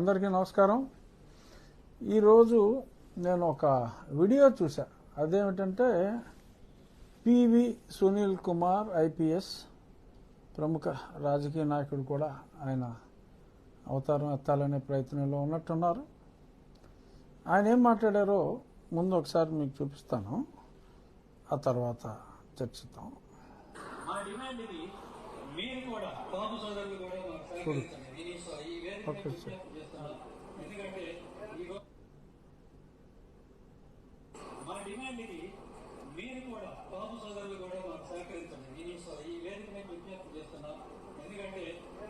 అందరికీ నమస్కారం. ఈరోజు నేను ఒక వీడియో చూసా అదేమిటంటే పివి సునీల్ కుమార్ ఐపీఎస్ ప్రముఖ రాజకీయ నాయకుడు కూడా ఆయన అవతారం ఎత్తాలనే ప్రయత్నంలో ఉన్నట్టున్నారు. ఆయన ఏం మాట్లాడారో ముందు ఒకసారి మీకు చూపిస్తాను. ఆ తర్వాత చర్చిద్దాం. ఓకే నేను సార్. ఎందుకంటే ఈ రో- మా డిమాండ్ ఇది మీరు కూడా బాబు సోదరులు కూడా మాకు సహకరించండి సో- ఈ వేదిక నేను విజ్ఞప్తి చేస్తున్నాను ఎందుకంటే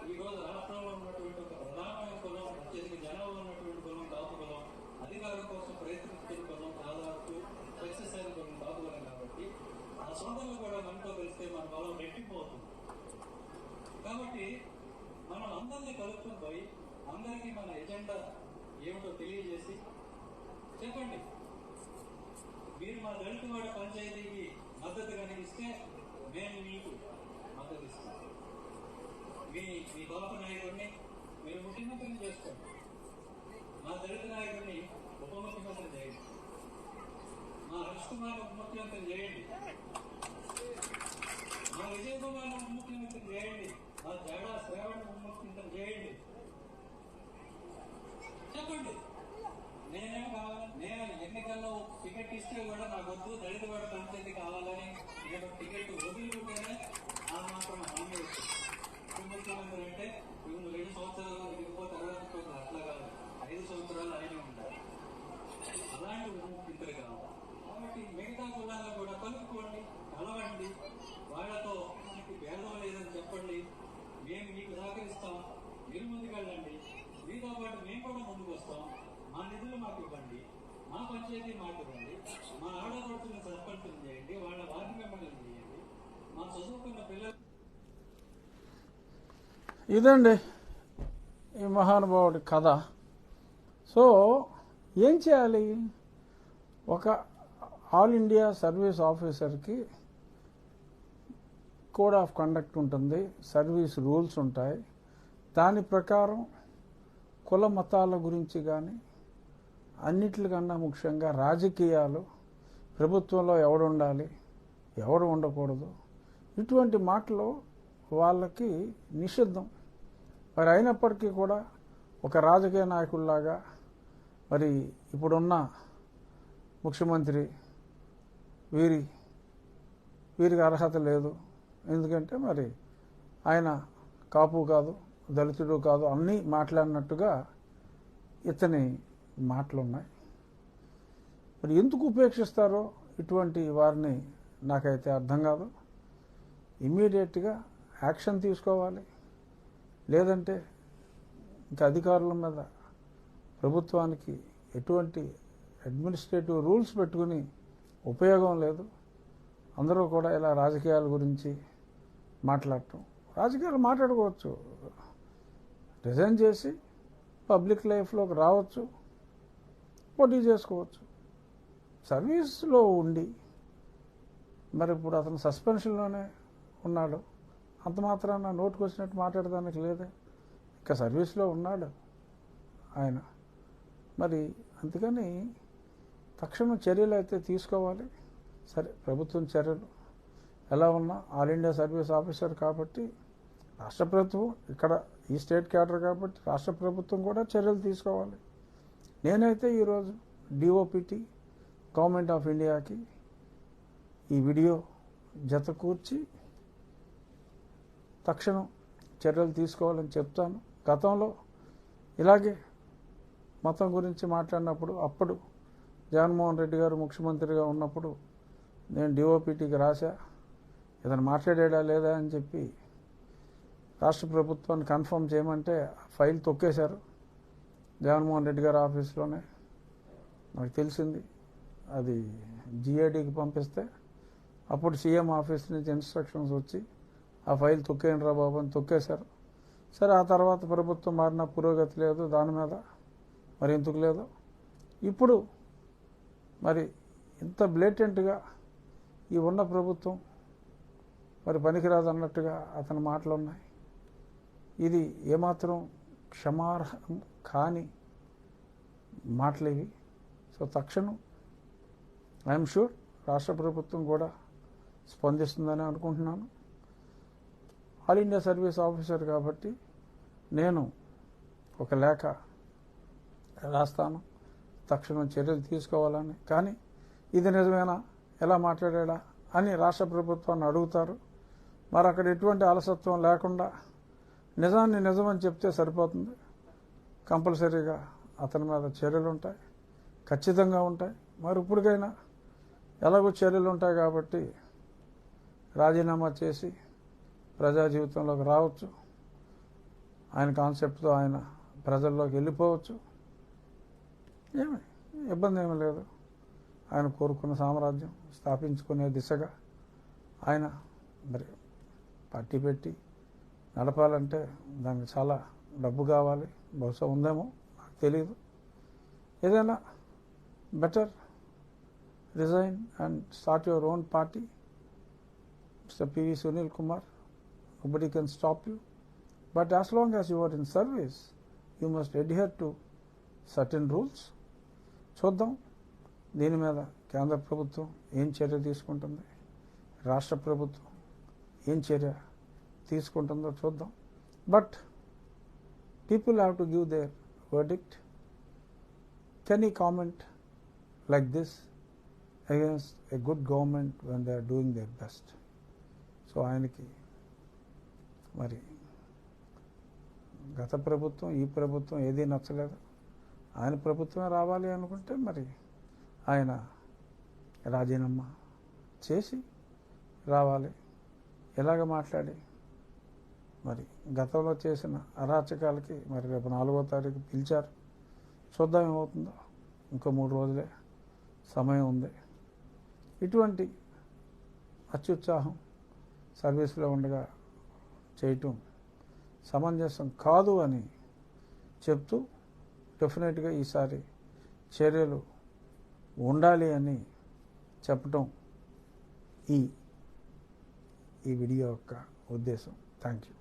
ఈ రోజు రాష్ట్రంలో ఉన్నటువంటి ఒక ప్రధానమైన కులం అత్యధిక జనాభా ఉన్నటువంటి కులం కాపు కులం అధికారం కోసం ప్రయత్నిస్తున్న కులం దాదాపు సక్సెస్ అయిన కులం కాపు కులం కాబట్టి ఆ సోదరులు కూడా మనతో కలిస్తే మన బలం రెట్టిపోతుంది కాబట్టి మనం అందరినీ కలుపుకొని పోయి అందరికీ మన ఎజెండా ఏమిటో తెలియజేసి చెప్పండి. మీరు మా దళిత వాడ పంచాయతీకి మద్దతు కనిపిస్తే మేము మీకు మద్దతు ఇస్తాం. మీ మీ బాబు నాయకుడిని మీరు ముఖ్యమంత్రిని చేసుకోండి మా దళిత నాయకుడిని ఉప ముఖ్యమంత్రి చేయండి. మా హరీష్ కుమార్ ఉప ముఖ్యమంత్రి చేయండి. మా విజయ్ కుమార్ ఉప ముఖ్యమంత్రి చేయండి. మా జగడా శ్రావణ ఉప ముఖ్యమంత్రి చేయండి చెప్పండి నేనేం కావాలి నేను ఎన్నికల్లో టికెట్ ఇస్తే కూడా నాకు వద్దు దళిత వాడు పంచాయతీ కావాలని నేను టికెట్ వదిలిపెట్టానే ఆ మాత్రం హామీ ముఖ్యమంత్రి అంటే నువ్వు రెండు సంవత్సరాలు ఇంకో తర్వాత అట్లా కాదు. ఐదు సంవత్సరాలు ఆయన ఉంటారు అలాంటి ఉప ముఖ్యమంత్రి కావాలి కాబట్టి మిగతా కులాలను కూడా కలుపుకోండి కలవండి. వాళ్ళతో మనకి భేదం లేదని చెప్పండి. మేము మీకు సహకరిస్తాం. మీరు ముందుకెళ్ళండి. మీతో పాటు మేము కూడా ముందుకు వస్తాం మా నిధులు మాకు ఇవ్వండి. మా పంచాయతీ మాకు ఇవ్వండి. మా ఆడపడుతున్న సర్పంచులు చేయండి. వాళ్ళ వార్డు మెంబర్లు చేయండి. మా చదువుకున్న పిల్లలు ఇదండి ఈ మహానుభావుడి కథ. సో ఏం చేయాలి? ఒక ఆల్ ఇండియా సర్వీస్ ఆఫీసర్కి కోడ్ ఆఫ్ కండక్ట్ ఉంటుంది. సర్వీస్ రూల్స్ ఉంటాయి. దాని ప్రకారం కుల మతాల గురించి కానీ అన్నిటికన్నా ముఖ్యంగా రాజకీయాలు ప్రభుత్వంలో ఎవడు ఉండాలి ఎవడు ఉండకూడదు ఇటువంటి మాటలు వాళ్ళకి నిషిద్ధం. మరి అయినప్పటికీ కూడా ఒక రాజకీయ నాయకుల్లాగా మరి ఇప్పుడున్న ముఖ్యమంత్రి వీరి వీరికి అర్హత లేదు. ఎందుకంటే మరి ఆయన కాపు కాదు దళితుడు కాదు అన్నీ మాట్లాడినట్టుగా ఇతని మాటలు ఉన్నాయి మరి ఎందుకు ఉపేక్షిస్తారో ఇటువంటి వారిని నాకైతే అర్థం కాదు. ఇమీడియట్గా యాక్షన్ తీసుకోవాలి. లేదంటే ఇంకా అధికారుల మీద ప్రభుత్వానికి ఎటువంటి అడ్మినిస్ట్రేటివ్ రూల్స్ పెట్టుకుని ఉపయోగం లేదు. అందరూ కూడా ఇలా రాజకీయాల గురించి మాట్లాడటం. రాజకీయాలు మాట్లాడుకోవచ్చు. రిజైన్ చేసి పబ్లిక్ లైఫ్లోకి రావచ్చు. పోటీ చేసుకోవచ్చు. సర్వీస్లో ఉండి మరి ఇప్పుడు అతను సస్పెన్షన్లోనే ఉన్నాడు. అంత మాత్రాన నోటుకు వచ్చినట్టు మాట్లాడడానికి లేదే. ఇంకా సర్వీస్లో ఉన్నాడు ఆయన. మరి అందుకని తక్షణం చర్యలు అయితే తీసుకోవాలి. సరే ప్రభుత్వం చర్యలు. ఎలా ఉన్నా ఆల్ ఇండియా సర్వీస్ ఆఫీసర్ కాబట్టి రాష్ట్ర ప్రభుత్వం ఇక్కడ ఈ స్టేట్ క్యాడర్ కాబట్టి రాష్ట్ర ప్రభుత్వం కూడా చర్యలు తీసుకోవాలి. నేనైతే ఈరోజు డిఓపిటి గవర్నమెంట్ ఆఫ్ ఇండియాకి ఈ వీడియో జత కూర్చి తక్షణం చర్యలు తీసుకోవాలని చెప్తాను. గతంలో ఇలాగే మతం గురించి మాట్లాడినప్పుడు అప్పుడు జగన్మోహన్ రెడ్డి గారు ముఖ్యమంత్రిగా ఉన్నప్పుడు నేను డిఓపిటీకి రాశా ఇతను మాట్లాడాడా లేదా అని చెప్పి రాష్ట్ర ప్రభుత్వాన్ని కన్ఫర్మ్ చేయమంటే ఫైల్ తొక్కేశారు. జగన్మోహన్ రెడ్డి గారి ఆఫీస్లోనే. నాకు తెలిసింది. అది జిఐడికి పంపిస్తే అప్పుడు సీఎం ఆఫీస్ నుంచి ఇన్స్ట్రక్షన్స్ వచ్చి ఆ ఫైల్ తొక్కేయండి రా బాబు అని తొక్కేశారు. సరే ఆ తర్వాత ప్రభుత్వం మారిన పురోగతి లేదు దాని మీద మరి ఎందుకు లేదు? ఇప్పుడు మరి ఇంత బ్లేటెంట్గా ఈ ఉన్న ప్రభుత్వం మరి పనికిరాదు అన్నట్టుగా అతని మాటలు ఉన్నాయి ఇది ఏమాత్రం క్షమార్హం కాని మాటలేవి. సో తక్షణం ఐఎమ్ షూర్ రాష్ట్ర ప్రభుత్వం కూడా స్పందిస్తుందని అనుకుంటున్నాను. ఆల్ ఇండియా సర్వీస్ ఆఫీసర్ కాబట్టి నేను ఒక లేఖ రాస్తాను. తక్షణం చర్యలు తీసుకోవాలని. కానీ ఇది నిజమేనా? ఎలా మాట్లాడా అని రాష్ట్ర ప్రభుత్వాన్ని అడుగుతారు. మరి అక్కడ ఎటువంటి అలసత్వం లేకుండా నిజాన్ని నిజమని చెప్తే సరిపోతుంది. కంపల్సరీగా అతని మీద చర్యలు ఉంటాయి. ఖచ్చితంగా ఉంటాయి. మరి ఇప్పటికైనా ఎలాగో చర్యలు ఉంటాయి కాబట్టి రాజీనామా చేసి ప్రజా జీవితంలోకి రావచ్చు. ఆయన కాన్సెప్ట్తో ఆయన ప్రజల్లోకి వెళ్ళిపోవచ్చు. ఏమి ఇబ్బంది ఏమీ లేదు. ఆయన కోరుకున్న సామ్రాజ్యం స్థాపించుకునే దిశగా ఆయన మరి పార్టీ పెట్టి నడపాలంటే దానికి చాలా డబ్బు కావాలి. బహుశా ఉందేమో నాకు తెలియదు ఏదైనా better resign and start your own party mister PV Sunil Kumar nobody can stop you. But as long as you are in service you must adhere to certain rules. చూద్దాం దీని మీద కేంద్ర ప్రభుత్వం ఏం చర్య తీసుకుంటుంది? రాష్ట్ర ప్రభుత్వం ఏం చర్య తీసుకుంటుందో చూద్దాం. But people have to give their verdict can ఈ comment like this against a good government when they are doing their best so ఆయనకి మరి గత ప్రభుత్వం ఈ ప్రభుత్వం ఏదీ నచ్చలేదు. ఆయన ప్రభుత్వమే రావాలి అనుకుంటే మరి ఆయన రాజీనామా చేసి రావాలి. ఎలాగ మాట్లాడి మరి గతంలో చేసిన అరాచకాలకి మరి రేపు నాలుగో తారీఖు పిలిచారు. చూద్దాం ఏమవుతుందో. ఇంకో మూడు రోజులే. సమయం ఉంది. ఇటువంటి అత్యుత్సాహం సర్వీస్లో ఉండగా చేయటం సమంజసం కాదు అని చెప్తూ డెఫినెట్గా ఈసారి చర్యలు ఉండాలి అని చెప్పటం ఈ ఈ వీడియో యొక్క ఉద్దేశం. Thank you.